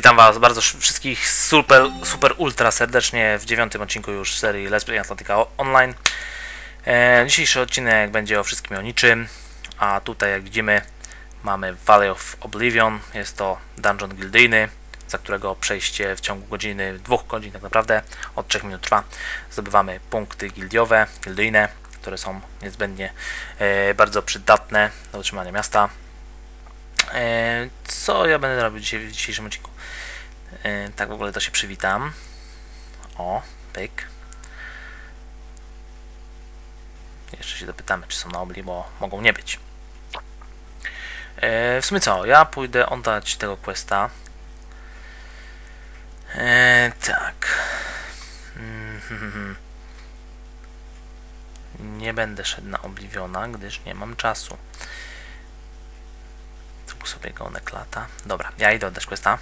Witam Was bardzo sz- wszystkich super, super ultra serdecznie w dziewiątym odcinku już serii Let's Play Atlantica O- Online. E, dzisiejszy odcinek będzie o wszystkim o niczym, a tutaj jak widzimy mamy Valley of Oblivion. Jest to dungeon gildyjny, za którego przejście w ciągu godziny, dwóch godzin tak naprawdę, od 3 minut trwa. Zdobywamy punkty gildiowe, gildyjne, które są niezbędnie e, bardzo przydatne do utrzymania miasta. E, co ja będę robił dzisiaj, w dzisiejszym odcinku? E, tak w ogóle to się przywitam. O, pyk. Jeszcze się dopytamy, czy są na obli, bo mogą nie być. E, w sumie co? Ja pójdę oddać tego questa. Tak. Mm, hmm, hmm. Nie będę szedł na Obliviona, gdyż nie mam czasu. Tu sobie gonek lata. Dobra, ja idę oddać questa.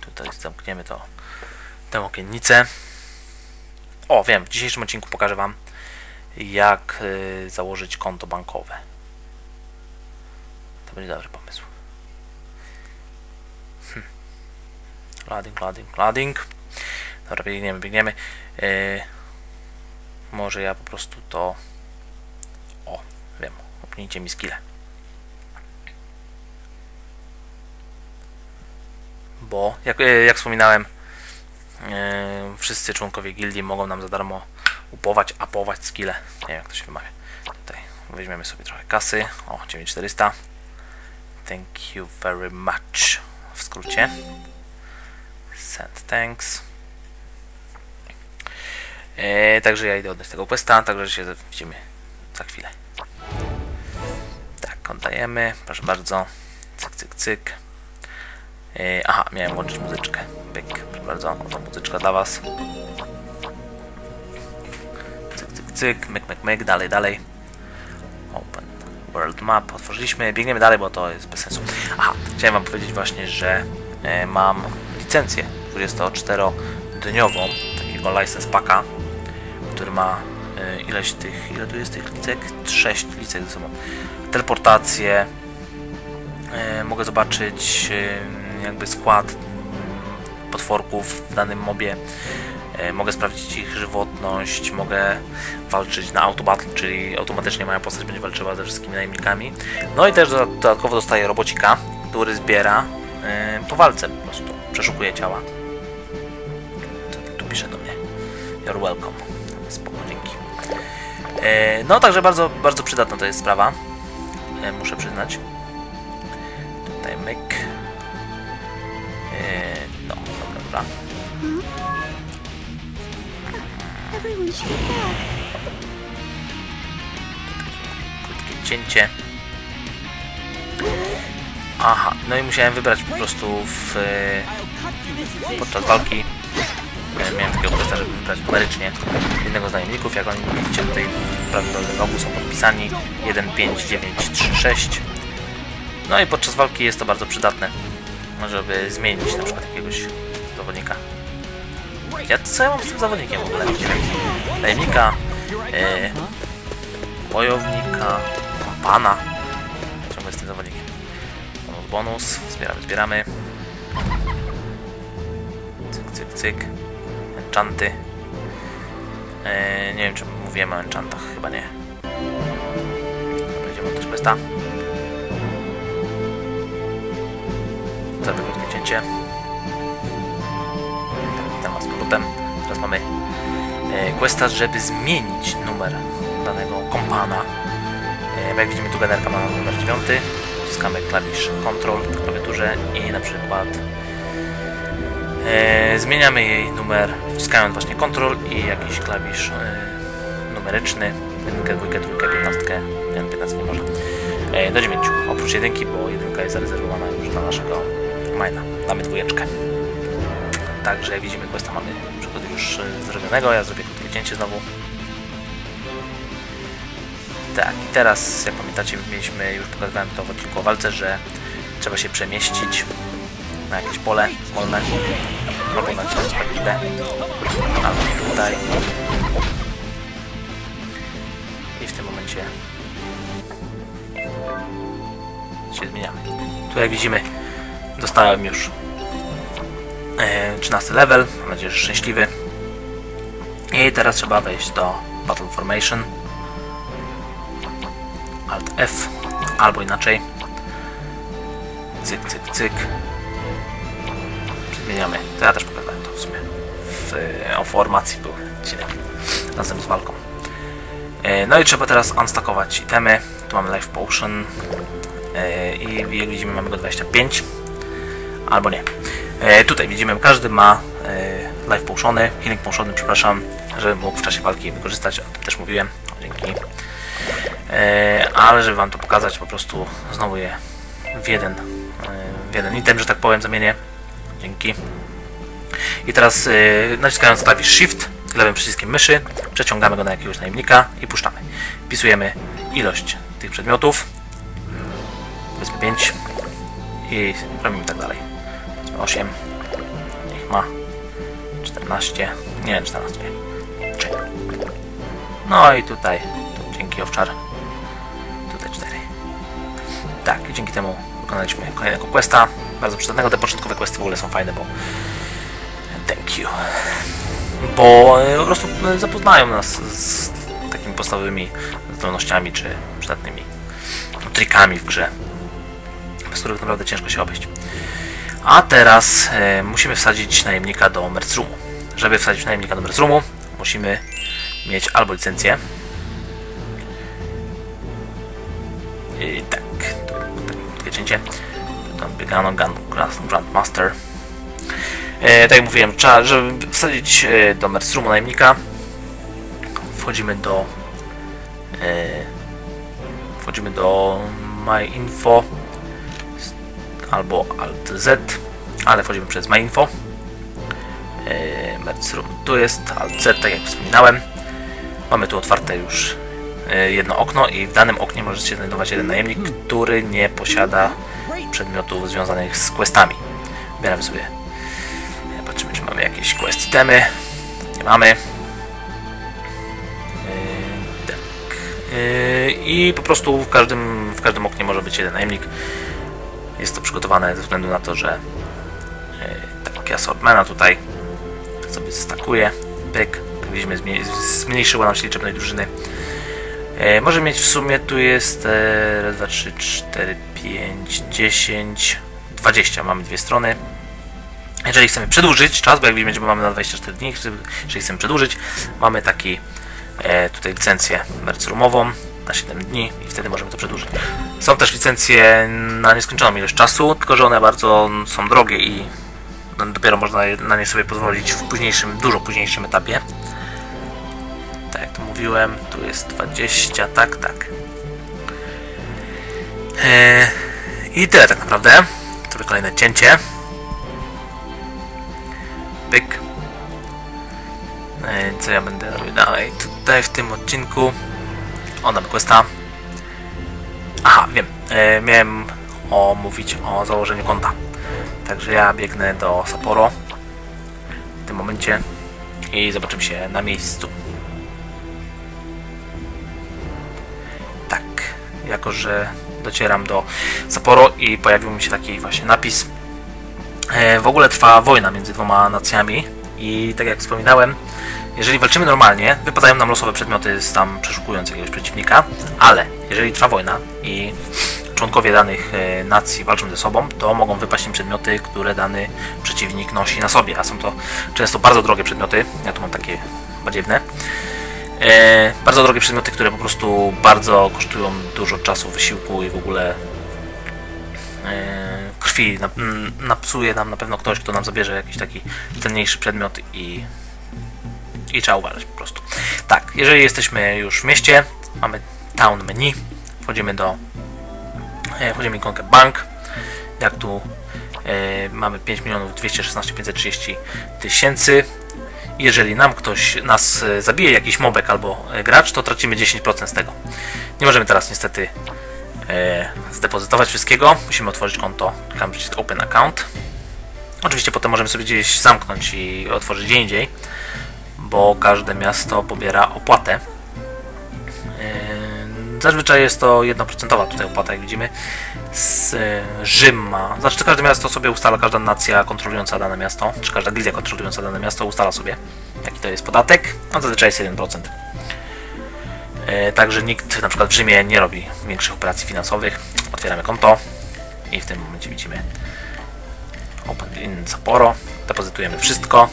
Tutaj zamkniemy to tę okiennicę. O, wiem, w dzisiejszym odcinku pokażę Wam, jak y, założyć konto bankowe. To będzie dobry pomysł. Hm. Loading, loading, loading. Dobra, biegniemy, biegniemy. Y, może ja po prostu to... O, wiem, upnijcie mi skille. Bo, jak, e, jak wspominałem, e, wszyscy członkowie gildii mogą nam za darmo upować, apować skille. Nie wiem, jak to się wymawia. Tutaj weźmiemy sobie trochę kasy. O, 9400. Thank you very much. W skrócie. Send thanks. E, także ja idę oddać tego questa, także się widzimy za chwilę. Oddajemy. Proszę bardzo. Cyk, cyk, cyk. Yy, aha, miałem włączyć muzyczkę. Pyk, proszę bardzo, oto muzyczka dla was. Cyk, cyk, cyk, myk, myk, myk, dalej, dalej. Open World Map, otworzyliśmy, biegniemy dalej, bo to jest bez sensu. Aha, chciałem wam powiedzieć właśnie, że e, mam licencję 24-dniową takiego license packa, który ma e, ileś tych, ile tu jest tych licek? 6 licek ze sobą. Teleportację, e, mogę zobaczyć e, jakby skład potworków w danym mobie. E, Mogę sprawdzić ich żywotność, mogę walczyć na autobattle, czyli automatycznie moja postać będzie walczyła ze wszystkimi najemnikami. No i też doda- dodatkowo dostaję robocika, który zbiera po walce po prostu, przeszukuje ciała. Tu pisze do mnie? You're welcome. Spoko, dzięki. No także bardzo, bardzo przydatna to jest sprawa, muszę przyznać. Tutaj myk. Eee, no, dobra, dobra. Krótkie cięcie. Aha, no i musiałem wybrać po prostu w, e, podczas walki. Wybrać numerycznie jednego z najemników. Jak oni widzicie tutaj w prawym dolnym rogu są podpisani 1, 5, 9, 3, 6. No i podczas walki jest to bardzo przydatne, żeby zmienić na przykład jakiegoś zawodnika. Ja co ja mam z tym zawodnikiem w ogóle? Najemnika, e, wojownika, pana. Ciągle z tym zawodnikiem. Bonus, bonus. Zbieramy, zbieramy. Cyk, cyk, cyk. Enchanty. E, nie wiem, czy mówiłem o enchantach. Chyba nie. Będziemy też questa. Za krótkie cięcie. Tak, witam z powrotem. Teraz mamy e, questa, żeby zmienić numer danego kompana. E, jak widzimy tu generka ma numer 9. Wciskamy klawisz Ctrl w klawiaturze i na przykład zmieniamy jej numer wciskając właśnie Ctrl i jakiś klawisz e, numeryczny. Jedynkę, dwójkę, trójkę, piętnastkę, nie, piętnastkę nie można. E, do 9. Oprócz jedynki, bo jedynka jest zarezerwowana już dla naszego majna. Damy dwójeczkę. Także widzimy questa mamy przykład już e, zrobionego. Ja zrobię krótkie cięcie znowu. Tak, i teraz, jak pamiętacie, mieliśmy, już pokazywałem to w odcinku o walce, że trzeba się przemieścić na jakieś pole wolne, albo na ciało sprawiedliwe, albo tutaj. I w tym momencie się zmieniamy. Tu jak widzimy, dostałem już e, 13 level, mam nadzieję, że szczęśliwy. I teraz trzeba wejść do Battle Formation. Alt F, albo inaczej. Cyk, cyk, cyk. Zmieniamy. To ja też pokazałem to w sumie. W, e, o formacji był odcinek razem z walką. E, No i trzeba teraz unstackować itemy. Tu mamy Life Potion. E, I jak widzimy mamy go 25. Albo nie. Tutaj widzimy, każdy ma Life Potiony, Healing Potiony, przepraszam, żeby mógł w czasie walki wykorzystać, o tym też mówiłem. Dzięki. Ale żeby wam to pokazać, po prostu znowu je w jeden, w jeden item, że tak powiem, zamienię. Dzięki. I teraz yy, naciskając klawisz Shift, lewym przyciskiem myszy, przeciągamy go na jakiegoś najemnika i puszczamy. Wpisujemy ilość tych przedmiotów, powiedzmy 5 i robimy tak dalej. Powiedzmy 8, niech ma 14, nie 14, nie, 3. No i tutaj, tu dzięki owczar, tutaj 4. Tak, i dzięki temu wykonaliśmy kolejnego questa, bardzo przydatnego. Te początkowe questy w ogóle są fajne, bo thank you. Bo e, po prostu e, zapoznają nas z takimi podstawowymi zdolnościami czy przydatnymi trikami w grze, bez których naprawdę ciężko się obejść. A teraz e, musimy wsadzić najemnika do Mercroomu. Żeby wsadzić najemnika do Mercroomu, musimy mieć albo licencję. I tak, tu takie cięcie. Tam biegano Grandmaster. E, tak jak mówiłem, trzeba, żeby wsadzić e, do Mercroomu najemnika, wchodzimy do e, wchodzimy do MyInfo albo Alt Z, ale wchodzimy przez MyInfo. E, Mercroom tu jest Alt Z, tak jak wspominałem. Mamy tu otwarte już e, jedno okno i w danym oknie może się znajdować jeden najemnik, który nie posiada przedmiotów związanych z questami. Bierzemy sobie, e, patrzymy czy mamy jakieś quest itemy. Nie mamy. E, tak. E, I po prostu w każdym, w każdym oknie może być jeden najemnik. Jest to przygotowane ze względu na to, że takie assortmenta tutaj sobie zestakuje. Pyk. Zmniej- zmniejszyła nam się liczebność drużyny. Może mieć w sumie tu jest e, raz, dwa, trzy, cztery, pięć, dziesięć, dwadzieścia. Mamy dwie strony. Jeżeli chcemy przedłużyć czas, bo jak widzimy, mamy na 24 dni, jeżeli chcemy przedłużyć, mamy taki e, tutaj licencję mercrumową na 7 dni i wtedy możemy to przedłużyć. Są też licencje na nieskończoną ilość czasu, tylko że one bardzo są drogie i no, dopiero można na nie sobie pozwolić w późniejszym, dużo późniejszym etapie. Tak jak to mówiłem, tu jest 20, tak, tak. Eee, I tyle tak naprawdę. Sobie kolejne cięcie. Pyk. Eee, co ja będę robił dalej? Tutaj w tym odcinku. O, dam questa. Aha, wiem. Eee, miałem omówić o założeniu konta. Także ja biegnę do Sapporo w tym momencie i zobaczymy się na miejscu. Jako że docieram do Sapporo i pojawił mi się taki właśnie napis. E, w ogóle trwa wojna między dwoma nacjami i tak jak wspominałem, jeżeli walczymy normalnie, wypadają nam losowe przedmioty z tam przeszukując jakiegoś przeciwnika, ale jeżeli trwa wojna i członkowie danych e, nacji walczą ze sobą, to mogą wypaść im przedmioty, które dany przeciwnik nosi na sobie, a są to często bardzo drogie przedmioty. Ja tu mam takie badziewne. E, bardzo drogie przedmioty, które po prostu bardzo kosztują dużo czasu, wysiłku i w ogóle e, krwi. Napsuje nam na pewno ktoś, kto nam zabierze jakiś taki cenniejszy przedmiot i, i trzeba uważać po prostu. Tak, jeżeli jesteśmy już w mieście, mamy town menu, wchodzimy do e, wchodzimy w ikonkę bank, jak tu mamy 5 milionów 216 530 tysięcy jeżeli nam ktoś nas e, zabije, jakiś mobek albo e, gracz, to tracimy 10% z tego. Nie możemy teraz niestety e, zdepozytować wszystkiego. Musimy otworzyć konto. Klikamy przycisk Open Account. Oczywiście potem możemy sobie gdzieś zamknąć i otworzyć gdzie indziej, bo każde miasto pobiera opłatę. Zazwyczaj jest to 1% tutaj opłata, jak widzimy. Z Rzym ma, znaczy każde miasto sobie ustala, każda nacja kontrolująca dane miasto, czy każda gildia kontrolująca dane miasto ustala sobie, jaki to jest podatek, a zazwyczaj jest 1%. E, Także nikt na przykład w Rzymie nie robi większych operacji finansowych. Otwieramy konto i w tym momencie widzimy Open in Sapporo, depozytujemy wszystko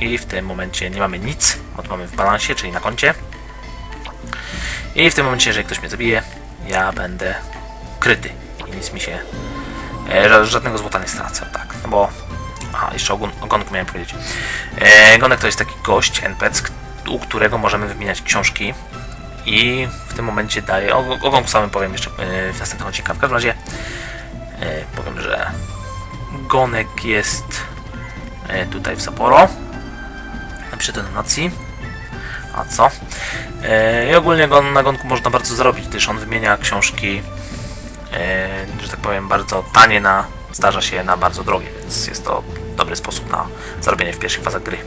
i w tym momencie nie mamy nic, bo to mamy w balansie, czyli na koncie. I w tym momencie, jeżeli ktoś mnie zabije, ja będę kryty i nic mi się. E, ża- żadnego złota nie stracę, tak. No bo. Aha, jeszcze ogon, ogonku miałem powiedzieć. E, Gonek to jest taki gość, NPC, u którego możemy wymieniać książki. I w tym momencie daje. O o ogonku samym powiem jeszcze e, w następnych odcinkach. W każdym razie e, powiem, że Gonek jest e, tutaj w Sapporo. Przy denominacji. A co? I ogólnie go, na gonku można bardzo zarobić, gdyż on wymienia książki, że tak powiem, bardzo tanie na, zdarza się na bardzo drogie, więc jest to dobry sposób na zarobienie w pierwszych fazach gry.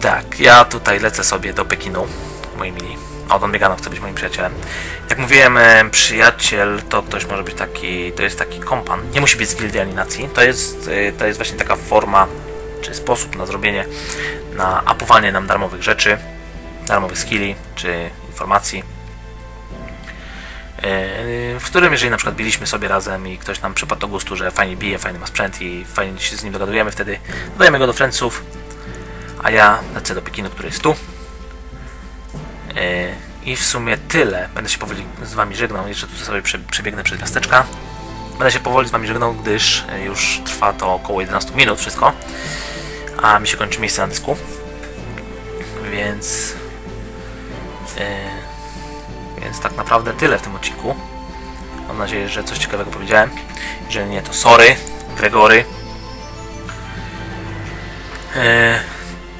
Tak, ja tutaj lecę sobie do Pekinu, moi mili. O, Don Megano chce być moim przyjacielem. Jak mówiłem, e, przyjaciel to ktoś może być taki, to jest taki kompan. Nie musi być z gildii ani nacji. To jest, e, to jest właśnie taka forma, czy sposób na zrobienie, na apowanie nam darmowych rzeczy, darmowych skilli, czy informacji. E, W którym, jeżeli na przykład biliśmy sobie razem i ktoś nam przypadł do gustu, że fajnie bije, fajny ma sprzęt i fajnie się z nim dogadujemy, wtedy dodajemy go do friendsów, a ja lecę do Pekinu, który jest tu. E, I w sumie tyle. Będę się powoli z Wami żegnał. Jeszcze tu sobie prze, przebiegnę przez miasteczka. Będę się powoli z Wami żegnał, gdyż e, już trwa to około 11 minut wszystko. A mi się kończy miejsce na dysku. Więc... e, więc tak naprawdę tyle w tym odcinku. Mam nadzieję, że coś ciekawego powiedziałem. Jeżeli nie, to sorry, Gregory. E,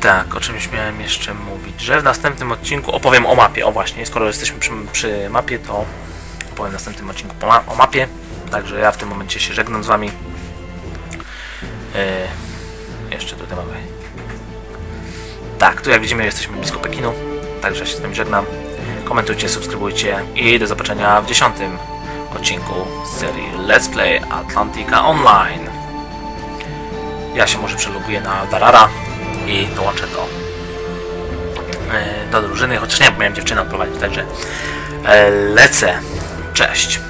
tak, o czymś miałem jeszcze mówić, że w następnym odcinku opowiem o mapie. O właśnie, skoro jesteśmy przy, przy mapie, to opowiem w następnym odcinku ma o mapie. Także ja w tym momencie się żegnam z Wami. E, jeszcze tutaj mamy. Tak, tu jak widzimy jesteśmy blisko Pekinu. Także się z Wami żegnam. Komentujcie, subskrybujcie i do zobaczenia w dziesiątym odcinku z serii Let's Play Atlantica Online. Ja się może przeloguję na Darara i dołączę do, e, do drużyny, chociaż nie, bo miałem dziewczynę odprowadzić, także e, lecę. Cześć.